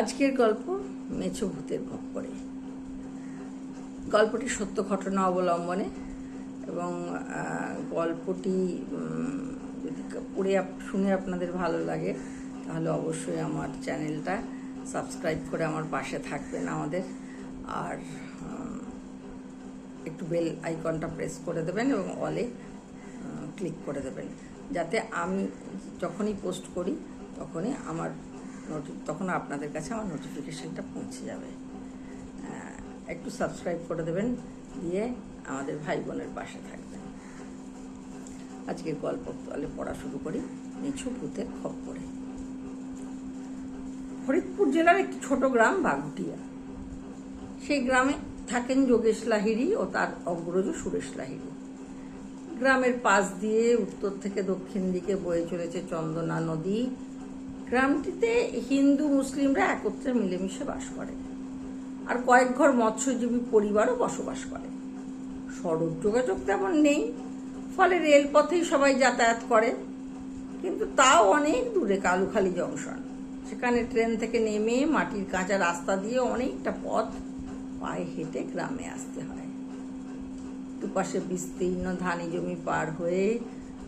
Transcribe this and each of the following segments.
আজকের গল্প মেছো ভূতের খপ্পরে গল্পটি সত্য ঘটনা অবলম্বনে এবং গল্পটি যদি পড়ে শুনে আপনাদের ভালো লাগে, তাহলে অবশ্যই আমার চ্যানেলটা সাবস্ক্রাইব করে আমার পাশে থাকবেন আমাদের। আর একটু বেল আইকনটা প্রেস করে দেবেন এবং অলে ক্লিক করে দেবেন। যাতে আমি যখনই পোস্ট করি, তখনই আমার নোটি তখন আপনাদের কাছে আমার নোটিফিকেশানটা পৌঁছে যাবে। একটু সাবস্ক্রাইব করে দেবেন, দিয়ে আমাদের ভাই বোনের পাশে থাকবেন। আজকে গল্প তাহলে পড়া শুরু করি। নিছু ভূতের খপ্পরে। ফরিদপুর জেলার একটি ছোট গ্রাম বাগুটিয়া সেই গ্রামে থাকেন যোগেশ লাহিড়ী ও তার অগ্রজ সুরেশ লাহিড়ী। গ্রামের পাশ দিয়ে উত্তর থেকে দক্ষিণ দিকে বয়ে চলেছে চন্দনা নদী। গ্রামটিতে হিন্দু, মুসলিমরা একত্রে মিলেমিশে বাস করে। আর কয়েক ঘর মৎস্যজীবী পরিবারও বসবাস করে। সড়ক যোগাযোগ তেমন নেই, ফলে রেলপথেই সবাই যাতায়াত করে। কিন্তু তাও অনেক দূরে কালুখালি জংশন। সেখানে ট্রেন থেকে নেমে মাটির কাঁচা রাস্তা দিয়ে অনেকটা পথ পায়ে হেঁটে গ্রামে আসতে হয়। দুপাশে বিস্তীর্ণ ধানি জমি পার হয়ে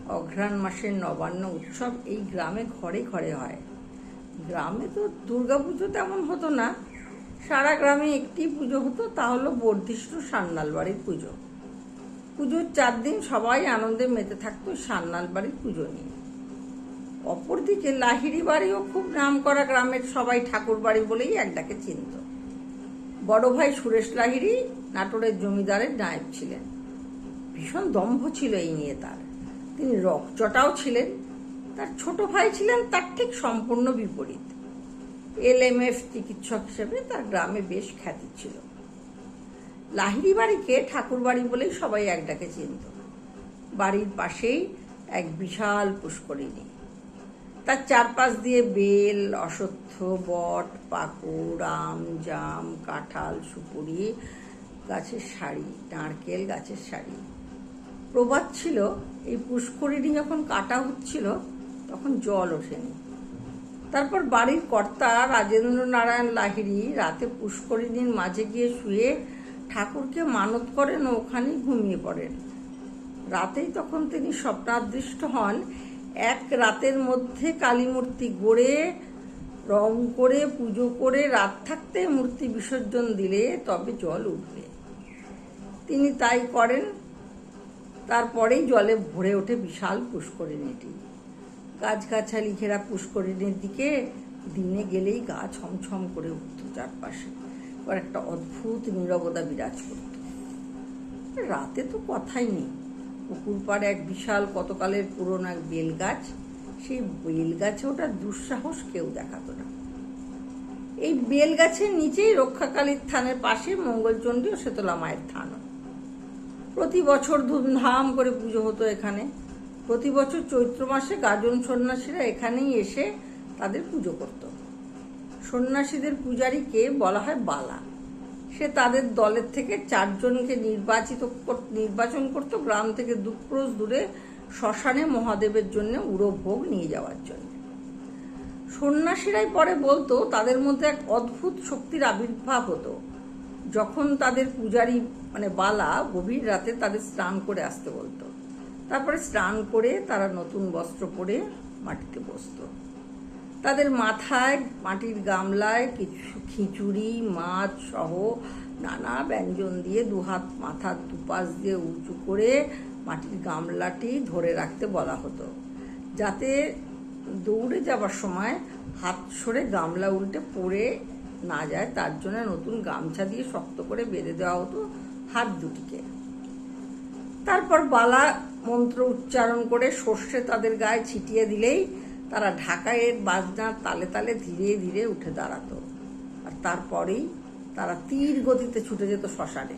অঘ্রাণ মাসের নবান্ন উৎসব এই গ্রামে ঘরে ঘরে হয়। গ্রামে তো দুর্গাপুজো তেমন হতো না। সারা গ্রামে একটি পুজো হতো, তা হলো বর্ধিষ্ণু সান্নাল বাড়ির পুজো। পুজোর চার দিন সবাই আনন্দে মেতে থাকতো সান্নাল বাড়ির পুজো নিয়ে। অপরদিকে লাহিড়ি বাড়িও খুব নাম করা গ্রামের সবাই ঠাকুর বাড়ি বলেই একটাকে চিনত। বড় ভাই সুরেশ লাহিড়ি নাটোরের জমিদারের নায়েব ছিলেন। ভীষণ দম্ভ ছিল এই নিয়ে তার। তিনি রকচটাও ছিলেন। তার ছোট ভাই ছিলেন, তার ঠিক সম্পূর্ণ বিপরীত। এল এম এলএমএফ চিকিৎসক হিসেবে তার গ্রামে বেশ খ্যাতি ছিল। লাহিড়ি বাড়িকে ঠাকুর বাড়ি বলেই সবাই এক ডাকে চিনত। বাড়ির পাশেই এক বিশাল পুষ্করিণী। তার চারপাশ দিয়ে বেল অশ্বত্থ বট, পাকুড়, আম, জাম, কাঁঠাল, সুপুরি, গাছের শাড়ি নারকেল গাছের শাড়ি প্রবাদ ছিল, এই পুষ্করিণী যখন কাটা হচ্ছিল তখন জল ওঠেনি। তারপর বাড়ির কর্তা রাজেন্দ্র নারায়ণ লাহিড়ি রাতে পুষ্করিণীর মাঝে গিয়ে শুয়ে ঠাকুরকে মানত করেন ও ওখানেই ঘুমিয়ে পড়েন। রাতেই তখন তিনি স্বপ্নাদৃষ্ট হন। এক রাতের মধ্যে কালীমূর্তি গড়ে, রং করে, পুজো করে রাত থাকতে মূর্তি বিসর্জন দিলে তবে জল উঠবে। তিনি তাই করেন। তারপরেই জলে ভরে ওঠে বিশাল পুষ্করিণীটি। গাছগাছালি ঘেরা পুষ্করিণীর দিকে দিনে গেলেই গা ছমছম করে উঠত চারপাশে। এবার একটা অদ্ভুত নীরবতা বিরাজ করত। রাতে তো কথাই নেই। পুকুর পাড়ে এক বিশাল কতকালের পুরনো এক বেল গাছ সেই বেল গাছে ওটা দুঃসাহস কেউ দেখাতো না। এই বেল গাছের নিচেই রক্ষাকালীর থানের পাশে মঙ্গলচণ্ডী ও শীতলা মায়ের থানও। প্রতি বছর ধুমধাম করে পুজো হতো এখানে। প্রতি বছর চৈত্র মাসে গাজন সন্ন্যাসীরা এখানেই এসে তাদের পুজো করত। সন্ন্যাসীদের পূজারীকে বলা হয় বালা। সে তাদের দলের থেকে চারজনকে নির্বাচিত নির্বাচন করত গ্রাম থেকে দুক্রোশ দূরে শ্মশানে মহাদেবের জন্য উড়ো ভোগ নিয়ে যাওয়ার জন্য। সন্ন্যাসীরাই পরে বলতো, তাদের মধ্যে এক অদ্ভুত শক্তির আবির্ভাব হতো। যখন তাদের পূজারী মানে বালা, গভীর রাতে তাদের স্নান করে আসতে বলতো। তারপরে স্নান করে তারা নতুন বস্ত্র পরে মাটিতে বসতো। তাদের মাথায় মাটির গামলায় কিছু খিচুড়ি, মাছ সহ নানা ব্যঞ্জন দিয়ে দুহাত মাথার দুপাশ দিয়ে উঁচু করে মাটির গামলাটি ধরে রাখতে বলা হতো। যাতে দৌড়ে যাবার সময় হাত সরে গামলা উল্টে পড়ে না যায়, তার জন্য নতুন গামছা দিয়ে শক্ত করে বেঁধে দেওয়া হতো হাত দুটিকে। তারপর বালা মন্ত্র উচ্চারণ করে সর্ষে তাদের গায়ে ছিটিয়ে দিলেই তারা ঢাকায়ের বাজনার তালে তালে ধীরে ধীরে উঠে দাঁড়াতো। আর তারপরেই তারা তীর গতিতে ছুটে যেত শ্মশানে।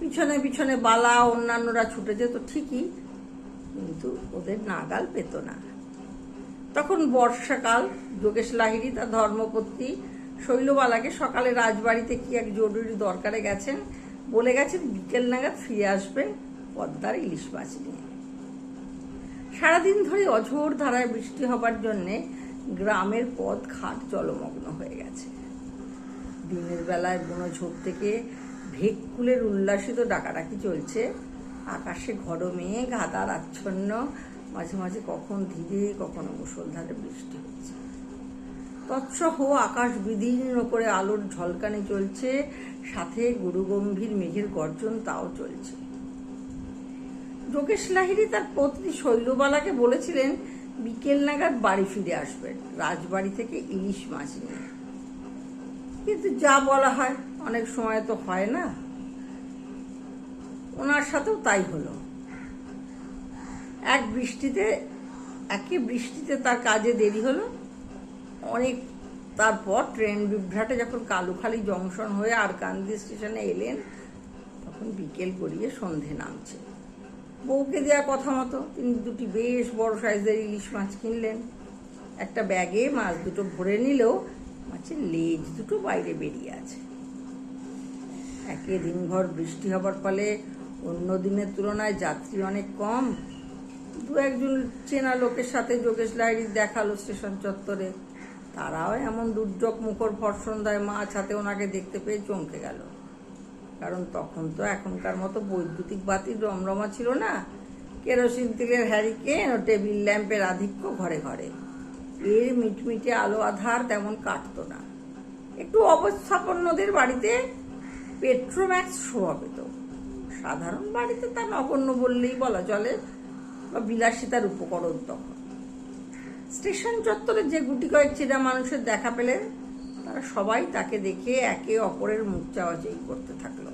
পিছনে পিছনে বালা অন্যান্যরা ছুটে যেত ঠিকই, কিন্তু ওদের নাগাল পেত না। তখন বর্ষাকাল, যোগেশ লাহিড়ী তার ধর্মপত্নী শৈলবালাকে সকালে রাজবাড়িতে কি এক জরুরি দরকারে গেছেন, বলে গেছেন বিকেল নাগাদ ফিরে আসবেন পদ্মার ইলিশ মাছ নিয়ে। সারাদিন ধরে অঝোর ধারায় বৃষ্টি হবার জন্যে গ্রামের পথ ঘাট জলমগ্ন হয়ে গেছে। দিনের বেলায় বুনো ঝোপ থেকে ভেকুলের উল্লাসিত ডাকাডাকি চলছে। আকাশে ঘর মেয়ে ঘাতার আচ্ছন্ন। মাঝে মাঝে কখন ধীরে, কখনো মুষলধারে বৃষ্টি হচ্ছে। তৎসহ আকাশ বিদীর্ণ করে আলোর ঝলকানি চলছে। সাথে গুরুগম্ভীর মেঘের গর্জন তাও চলছে। যোগেশ লাহিড়ী তার পত্নী শৈলবালাকে বলেছিলেন, বিকেল নাগাদ বাড়ি ফিরে আসবেন রাজবাড়ি থেকে ইলিশ মাছ নিয়ে। কিন্তু যা বলা হয়, অনেক সময় তো হয় না। ওনার সাথেও তাই হলো। এক বৃষ্টিতে, একে বৃষ্টিতে তার কাজে দেরি হলো। অনেক তারপর ট্রেন বিভ্রাটে যখন কালুখালি জংশন হয়ে আর আরকান্দি স্টেশনে এলেন, তখন বিকেল গড়িয়ে সন্ধে নামছে। বউকে দেওয়া কথা মতো, তিনি দুটি বেশ বড় সাইজের ইলিশ মাছ কিনলেন। একটা ব্যাগে মাছ দুটো ভরে নিলেও মাছের লেজ দুটো বাইরে বেরিয়ে আছে। একে দিনভর বৃষ্টি হবার ফলে অন্য দিনের তুলনায় যাত্রী অনেক কম। দু একজন চেনা লোকের সাথে যোগেশ লাহিড়ির দেখাল স্টেশন চত্বরে। তারাও এমন দুর্যোগ মুখর ভর সন্ধ্যায় মাছ হাতে ওনাকে দেখতে পেয়ে চমকে গেল। কারণ তখন তো এখনকার মতো বৈদ্যুতিক বাতির রমরমা ছিল না। কেরোসিন তেলের হ্যারিকেন ও টেবিল ল্যাম্পের আধিক্য ঘরে ঘরে। এর মিটমিটে আলো আধার তেমন কাটতো না। একটু অবস্থাপন্নদের বাড়িতে পেট্রোম্যাক্স শোভা পেত সাধারণ বাড়িতে তা নগণ্য বললেই বলা চলে, বা বিলাসিতার উপকরণ তখন। স্টেশন চত্বরে যে গুটি কয়েক চেনা মানুষের দেখা পেলেন তারা সবাই তাকে দেখে একে অপরের মুখ চাওয়াচাই করতে থাকল।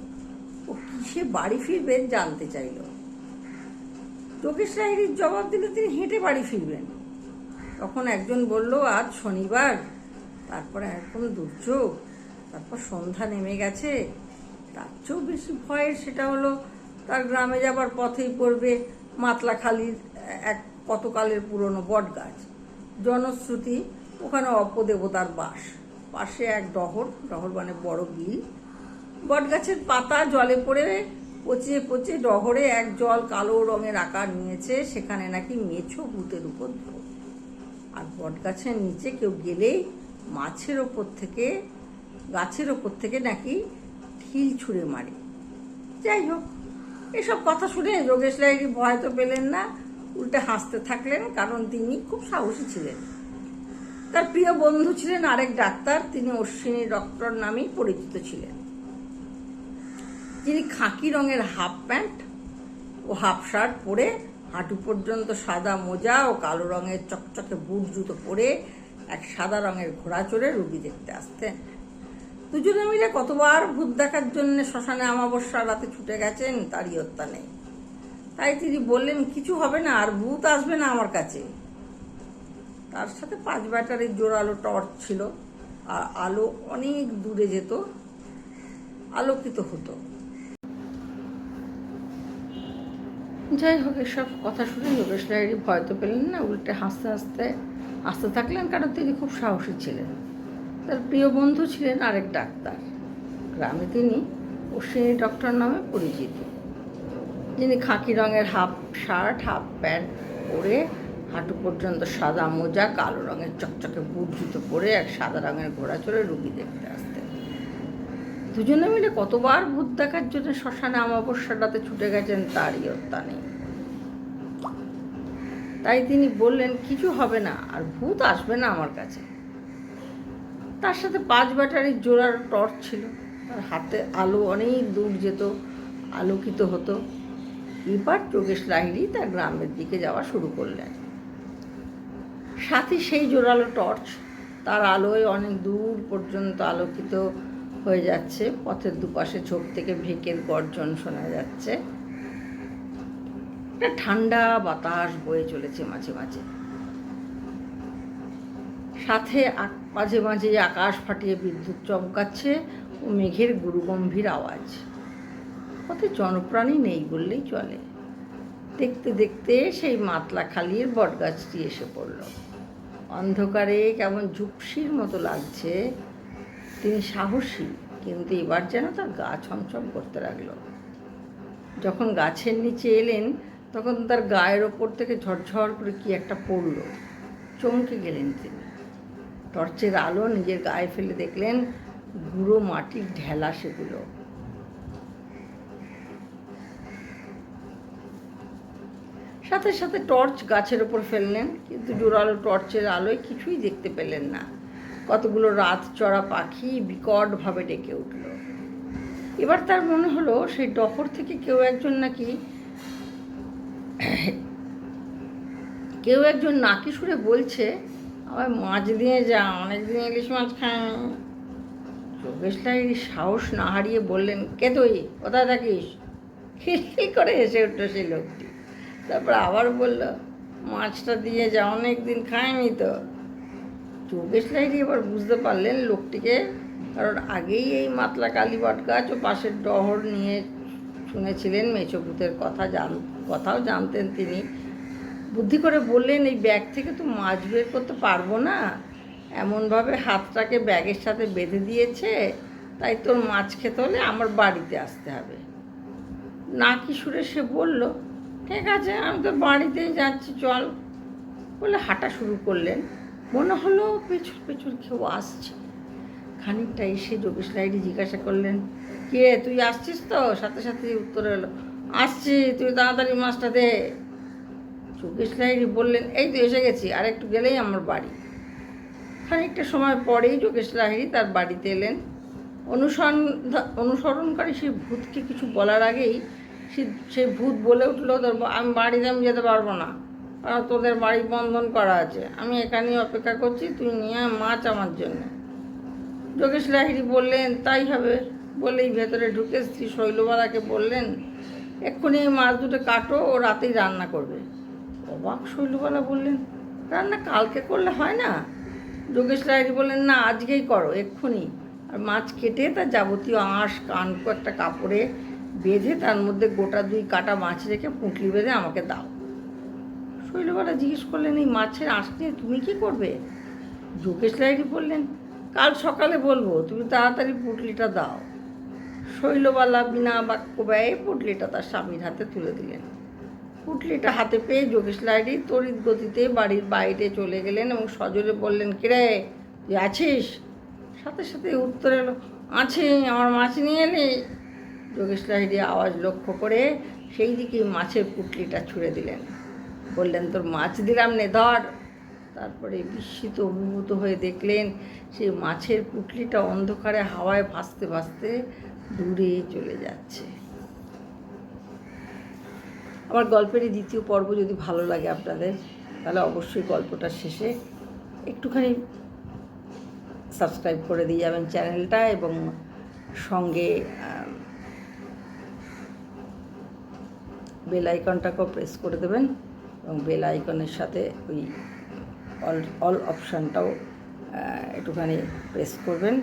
ও কিসে বাড়ি ফিরবেন জানতে চাইল। যোগেশ লাহিড়ির জবাব দিলে তিনি হেঁটে বাড়ি ফিরবেন। তখন একজন বলল, আজ শনিবার, তারপরে এরকম দুর্যোগ, তারপর সন্ধ্যা নেমে গেছে। তার চেয়েও বেশি ভয়ের সেটা হলো, তার গ্রামে যাবার পথেই পড়বে মাতলাখালির এক কতকালের পুরনো বট গাছ জনশ্রুতি, ওখানে অপদেবতার বাস। পাশে এক ডহর ডহর মানে বড় বিল। বটগাছের পাতা জলে পড়ে, পচিয়ে পচে ডহরে এক জল কালো রঙের আকার নিয়েছে, সেখানে নাকি মেছো ভূতের উপদ্রব আর বটগাছের নিচে কেউ গেলেই মাছের ওপর থেকে, গাছের ওপর থেকে নাকি ঢিল ছুঁড়ে মারে। যাই হোক, এসব কথা শুনে যোগেশ লাহিড়ি ভয় তো পেলেন না, উল্টে হাসতে থাকলেন, কারণ তিনি খুব সাহসী ছিলেন। তার প্রিয় বন্ধু ছিলেন আরেক ডাক্তার, তিনি অশ্বিনী ডক্টর নামেই পরিচিত ছিলেন। যিনি খাকি রঙের হাফ প্যান্ট ও হাফ শার্ট পরে হাঁটু পর্যন্ত সাদা মোজা ও কালো রঙের চকচকে বুট জুতো পরে এক সাদা রঙের ঘোড়া চড়ে রুগী দেখতে আসতেন। দুজনে মিলে কতবার ভূত দেখার জন্য শ্মশানে অমাবস্যা রাতে ছুটে গেছেন তারই হত্যা নেই তাই তিনি বললেন, কিছু হবে না, আর ভূত আসবে না আমার কাছে। তার সাথে পাঁচ ব্যাটারির জোরালো টর্চ ছিল, আর আলো অনেক দূরে যেত, আলোকিত হতো। যাই হোক, এসব কথা শুনে যোগেশ লাহিড়ি ভয় তো পেলেন না, উল্টে হাসতে হাসতে আসতে থাকলেন কারণ তিনি খুব সাহসী ছিলেন। তার প্রিয় বন্ধু ছিলেন আরেক ডাক্তার। গ্রামে তিনি অশ্বিনী ডক্টর নামে পরিচিত। যিনি খাকি রঙের হাফ শার্ট, হাফ প্যান্ট পরে হাঁটু পর্যন্ত সাদা মোজা, কালো রঙের চকচকে বুট জুতো পরে এক সাদা রঙের ঘোড়া চড়ে রুগী দেখতে আসতেন দুজনে মিলে কতবার ভূত দেখার জন্য শ্মশানে অমাবস্যাটাতে ছুটে গেছেন তারই হত্যা নেই। তাই তিনি বললেন, কিছু হবে না, আর ভূত আসবে না আমার কাছে। তার সাথে পাঁচ ব্যাটারির জোড়ার টর্চ ছিল। তার হাতে আলো অনেক দূর যেত, আলোকিত হতো। এবার যোগেশ লাহিড়ি তার গ্রামের দিকে যাওয়া শুরু করলেন। সাথে সেই জোরালো টর্চ, তার আলোয় অনেক দূর পর্যন্ত আলোকিত হয়ে যাচ্ছে। পথের দুপাশে ঝোপ থেকে ভেকের গর্জন শোনা যাচ্ছে। একটা ঠান্ডা বাতাস বয়ে চলেছে মাঝে মাঝে। সাথে মাঝে মাঝে আকাশ ফাটিয়ে বিদ্যুৎ চমকাচ্ছে ও মেঘের গুরুগম্ভীর আওয়াজ। পথে জনপ্রাণী নেই বললেই চলে। দেখতে দেখতে সেই মাতলা খালির বটগাছটি এসে পড়ল। অন্ধকারে কেমন ঝুপসির মতো লাগছে। তিনি সাহসী, কিন্তু এবার যেন তার গা ছমছম করতে লাগল। যখন গাছের নিচে এলেন, তখন তার গায়ের ওপর থেকে ঝরঝর করে কি একটা পড়ল। চমকে গেলেন তিনি। টর্চের আলো নিজের গায়ে ফেলে দেখলেন গুঁড়ো মাটির ঢেলা সেগুলো। সাথে সাথে টর্চ গাছের ওপর ফেললেন, কিন্তু জোরালো টর্চের আলোয় কিছুই দেখতে পেলেন না। কতগুলো রাত চড়া পাখি বিকটভাবে ডেকে উঠল। এবার তার মনে হলো, সেই ডহর থেকে কেউ একজন নাকি কেউ একজন নাকি সুরে বলছে আমার মাছ দিয়ে যা অনেকদিন ইলিশ মাছ খাই যোগেশ সাহস না হারিয়ে বললেন, কে তুই? কোথায় থাকিস? খিলখিল করে হেসে উঠল সেই লোকটি। তারপর আবার বলল, মাছটা দিয়ে যা, অনেক দিন খায়নি তো। যোগেশ লাহিড়ি এবার বুঝতে পারলেন লোকটিকে, কারণ আগেই এই মাতলা কালীবট গাছ ও পাশের ডহর নিয়ে শুনেছিলেন মেচভূতের কথা, জান, কথাও জানতেন তিনি। বুদ্ধি করে বললেন, এই ব্যাগ থেকে তো মাছ বের করতে পারব না। এমনভাবে হাতটাকে ব্যাগের সাথে বেঁধে দিয়েছে, তাই তোর মাছ খেতে হলে আমার বাড়িতে আসতে হবে। না কি সুরে সে বলল ঠিক আছে, আমি তো বাড়িতেই যাচ্ছি, চল। বলে হাঁটা শুরু করলেন। মনে হলো পেছন পেছন কেউ আসছে। খানিকটা এসে যোগেশ লাইডি জিজ্ঞাসা করলেন, কে? তুই আসছিস তো? সাথে সাথে উত্তর এলো, আসছি, তুই তাড়াতাড়ি মাছটা দে। যোগেশ লাইডি বললেন, এই তো এসে গেছি, আর একটু গেলেই আমার বাড়ি। খানিকটা সময় পরেই যোগেশ লাহিড়ি তার বাড়িতে এলেন। অনুসরণ অনুসরণকারী সেই ভূতকে কিছু বলার আগেই সেই ভূত বলে উঠল, তোর আমি বাড়িতে আমি যেতে পারব না। কারণ তোদের বাড়ি বন্ধন করা আছে। আমি এখানেই অপেক্ষা করছি, তুই নিয়ে মাছ আমার জন্য। যোগেশ লাহিড়ি বললেন, তাই হবে। বলেই ভেতরে ঢুকে স্ত্রী শৈলবালাকে বললেন, এক্ষুনি এই মাছ দুটো কাটো, ও রাতেই রান্না করবে। অবাক শৈলবালা বললেন, রান্না কালকে করলে হয় না? যোগেশ লাহিড়ি বললেন, না, আজকেই করো, এক্ষুনি। আর মাছ কেটে তার যাবতীয় আঁশ, কান, একটা কাপড়ে বেঁধে তার মধ্যে গোটা দুই কাটা মাছ রেখে পুঁটলি বেঁধে আমাকে দাও। শৈলবালা জিজ্ঞেস করলেন, এই মাছের আঁশ নিয়ে তুমি কি করবে? যোগেশ লাহিড়ি বললেন, কাল সকালে বলব, তুমি তাড়াতাড়ি পুটলিটা দাও। শৈলবালা বিনা বাক্য ব্যয়ে পুটলিটা তার স্বামীর হাতে তুলে দিলেন। পুটলিটা হাতে পেয়ে যোগেশ লাইডি তড়িৎ গতিতে বাড়ির বাইরে চলে গেলেন এবং সজোরে বললেন কিরে তুই আছিস? সাথে সাথে উত্তর এলো, আছে, আমার মাছ নিয়ে এলি। যোগেশ লাহিড়ি আওয়াজ লক্ষ্য করে সেই দিকেই মাছের পুটলিটা ছুঁড়ে দিলেন। বললেন, তোর মাছ দিলাম নে, ধর। তারপরে বিস্মিত অভিভূত হয়ে দেখলেন, সেই মাছের পুটলিটা অন্ধকারে হাওয়ায় ভাসতে ভাসতে দূরে চলে যাচ্ছে। আমার গল্পের এই দ্বিতীয় পর্ব যদি ভালো লাগে আপনাদের, তাহলে অবশ্যই গল্পটা শেষে একটুখানি সাবস্ক্রাইব করে দিয়ে যাবেন চ্যানেলটা এবং সঙ্গে বেল আইকনটাকেও প্রেস করে দেবেন এবং বেল আইকনের সাথে ওই অল অল অপশানটাও একটুখানি প্রেস করবেন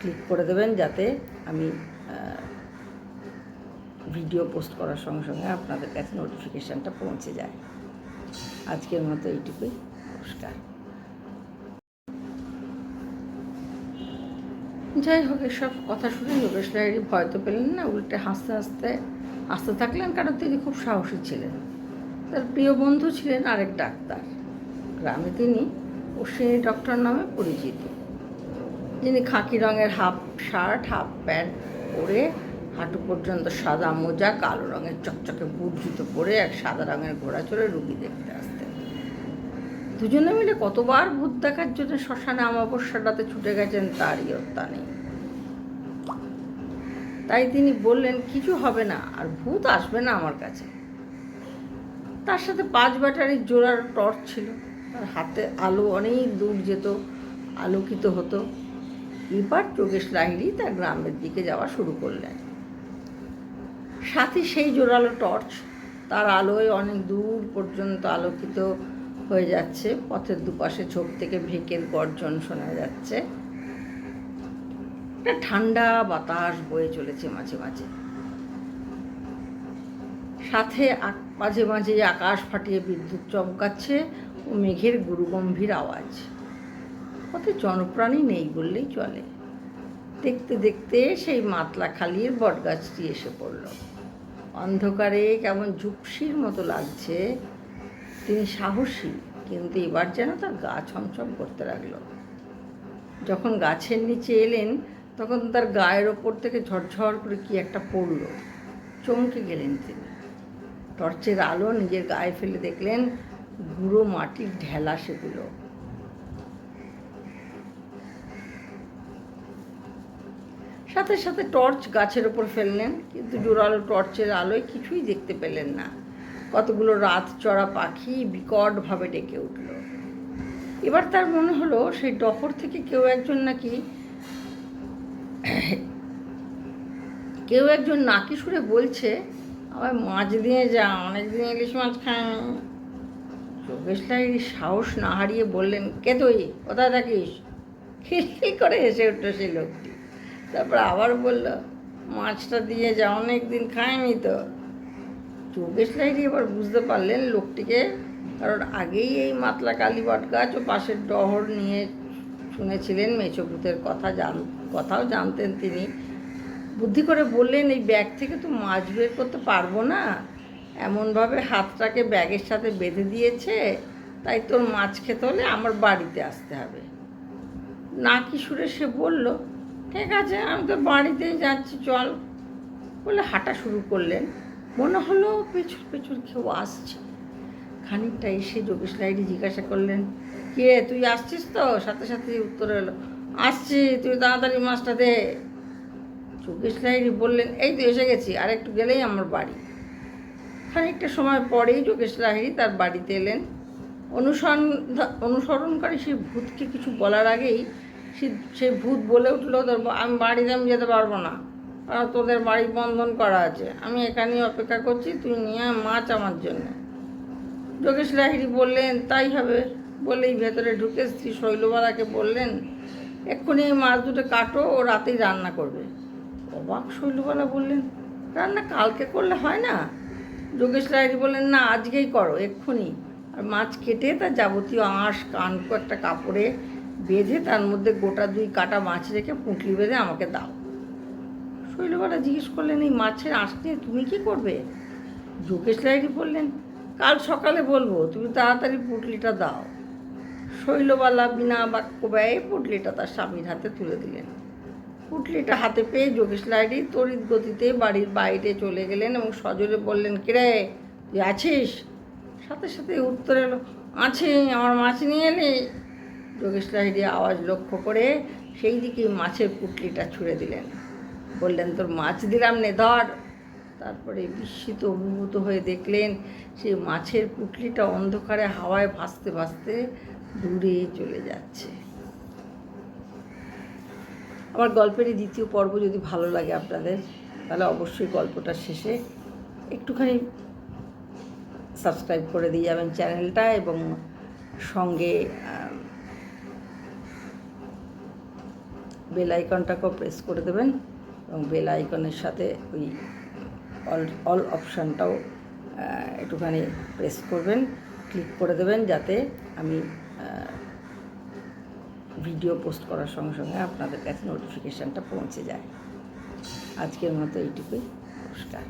ক্লিক করে দেবেন যাতে আমি ভিডিও পোস্ট করার সঙ্গে সঙ্গে আপনাদের কাছে নোটিফিকেশানটা পৌঁছে যায়। আজকের মতো এইটুকুই। নমস্কার। যাই হোক, এসব কথা শুনে যোগেশ লাহিড়ি ভয় তো পেলেন না, উল্টে হাসতে হাসতে হাসতে থাকলেন কারণ তিনি খুব সাহসী ছিলেন। তার প্রিয় বন্ধু ছিলেন আরেক ডাক্তার। গ্রামে তিনি অশ্বিনী ডক্টর নামে পরিচিত। যিনি খাকি রঙের হাফ শার্ট, হাফ প্যান্ট পরে হাঁটু পর্যন্ত সাদা মোজা, কালো রঙের চকচকে বুট জুতো পরে এক সাদা রঙের ঘোড়া চড়ে রুগী দেখতে আসতেন। দুজনে মিলে কতবার ভূত দেখার জন্য শ্মশানে অমাবস্যাটাতে ছুটে গেছেন তারই অত্যা নেই। তাই তিনি বললেন, কিছু হবে না, আর ভূত আসবে না আমার কাছে। তার সাথে পাঁচ ব্যাটারির জোড়ার টর্চ ছিল। তার হাতে আলো অনেক দূর যেত, আলোকিত হতো। এবার যোগেশ লাহিড়ি তার গ্রামের দিকে যাওয়া শুরু করলেন। সাথে সেই জোরালো টর্চ, তার আলোয় অনেক দূর পর্যন্ত আলোকিত হয়ে যাচ্ছে। পথের দুপাশে ঝোপ থেকে ভেকের গর্জন শোনা যাচ্ছে। একটা ঠান্ডা বাতাস বয়ে চলেছে মাঝে মাঝে। সাথে মাঝে মাঝে আকাশ ফাটিয়ে বিদ্যুৎ চমকাচ্ছে ও মেঘের গুরুগম্ভীর আওয়াজ। পথে জনপ্রাণী নেই বললেই চলে। দেখতে দেখতে সেই মাতলা খালির বটগাছটি এসে পড়ল। অন্ধকারে কেমন ঝুপসির মতো লাগছে। তিনি সাহসী, কিন্তু এবার যেন তার গা ছমছম করতে লাগল। যখন গাছের নিচে এলেন তখন তার গায়ের ওপর থেকে ঝরঝর করে কি একটা পড়ল। চমকে গেলেন তিনি। টর্চের আলো নিজের গায়ে ফেলে দেখলেন গুঁড়ো মাটির ঢেলা সেগুলো। সাথে সাথে টর্চ গাছের ওপর ফেললেন, কিন্তু জোরালো টর্চের আলোয় কিছুই দেখতে পেলেন না। কতগুলো রাত চড়া পাখি বিকটভাবে ডেকে উঠল। এবার তার মনে হলো, সেই ডহর থেকে কেউ একজন নাকি কেউ একজন নাকি সুরে বলছে, আবার মাছ দিয়ে যা, অনেক দিন ইলিশ মাছ খায় যোগেশ লাহিড়ি সাহস না হারিয়ে বললেন, কে তুই? কোথায় থাকিস? খিলখিল করে হেসে উঠল সেই লোকটি। তারপর আবার বলল, মাছটা দিয়ে যা, অনেক দিন খায়নি তো। যোগেশ লাহিড়ি এবার বুঝতে পারলেন লোকটিকে, কারণ আগেই এই মাতলা কালীবট গাছ ও পাশের ডহর নিয়ে শুনেছিলেন মেচভূতের কথা জান কথাও জানতেন তিনি। বুদ্ধি করে বললেন, এই ব্যাগ থেকে তো মাছ বের করতে পারব না। এমনভাবে হাতটাকে ব্যাগের সাথে বেঁধে দিয়েছে, তাই তোর মাছ খেতে হলে আমার বাড়িতে আসতে হবে। না কি সুরে সে বলল, ঠিক আছে, আমি তো বাড়িতেই যাচ্ছি, চল। বলে হাঁটা শুরু করলেন। মনে হলো পেছন পেছন কেউ আসছে। খানিকটা এসে যোগেশ লাইডি জিজ্ঞাসা করলেন, কে, তুই আসছিস তো? সাথে সাথে উত্তর এলো আসছি তুই তাড়াতাড়ি মাছটা দে। যোগেশ লাইডি বললেন, এই তো এসে গেছি আর একটু গেলেই আমার বাড়ি। খানিকটা সময় পরেই যোগেশ লাহিড়ি তার বাড়িতে এলেন। অনুসরণ অনুসরণকারী সেই ভূতকে কিছু বলার আগেই সে সেই ভূত বলে উঠল, তোর আমি বাড়িতে আমি যেতে পারব না। কারণ তোদের বাড়ি বন্ধন করা আছে। আমি এখানেই অপেক্ষা করছি, তুই নিয়ে মাছ আমার জন্য। যোগেশ লাহিড়ি বললেন, তাই হবে। বলেই ভেতরে ঢুকে স্ত্রী শৈলবালাকে বললেন এক্ষুনি মাছ দুটো কাটো, ও রাতেই রান্না করবে। অবাক শৈলবালা বললেন, রান্না কালকে করলে হয় না? যোগেশ লাহিড়ি বললেন, না, আজকেই করো, এক্ষুনি। আর মাছ কেটে তার যাবতীয় আঁশ কানকো একটা কাপড়ে বেঁধে তার মধ্যে গোটা দুই কাটা মাছ রেখে পুঁটলি বেঁধে আমাকে দাও। শৈলবালা জিজ্ঞেস করলেন, এই মাছের আঁশ নিয়ে তুমি কি করবে? যোগেশ লাহিড়ি বললেন, কাল সকালে বলব, তুমি তাড়াতাড়ি পুটলিটা দাও। শৈলবালা বিনা বাক্য ব্যয়ে পুটলিটা তার স্বামীর হাতে তুলে দিলেন। পুটলিটা হাতে পেয়ে যোগেশ লাইডি তড়িৎ গতিতে বাড়ির বাইরে চলে গেলেন এবং সজোরে বললেন, কিরে, তুই আছিস? সাথে সাথে উত্তর এলো, আছি, আমার মাছ নিয়ে এলি? যোগেশ লাহিড়ি আওয়াজ লক্ষ্য করে সেই দিকেই মাছের পুটলিটা ছুঁড়ে দিলেন। বললেন, তোর মাছ দিলাম নে, ধর। তারপরে বিস্মিত অভিভূত হয়ে দেখলেন, সেই মাছের পুটলিটা অন্ধকারে হাওয়ায় ভাসতে ভাসতে দূরে চলে যাচ্ছে। আমার গল্পের এই দ্বিতীয় পর্ব যদি ভালো লাগে আপনাদের, তাহলে অবশ্যই গল্পটা শেষে একটুখানি সাবস্ক্রাইব করে দিয়ে যাবেন চ্যানেলটা এবং সঙ্গে বেল আইকনটাকেও প্রেস করে দেবেন এবং বেল আইকনের সাথে ওই অল অল অপশানটাও একটুখানি প্রেস করবেন ক্লিক করে দেবেন যাতে আমি ভিডিও পোস্ট করার সঙ্গে সঙ্গে আপনাদের কাছে নোটিফিকেশানটা পৌঁছে যায়। আজকের মতো এইটুকুই। নমস্কার।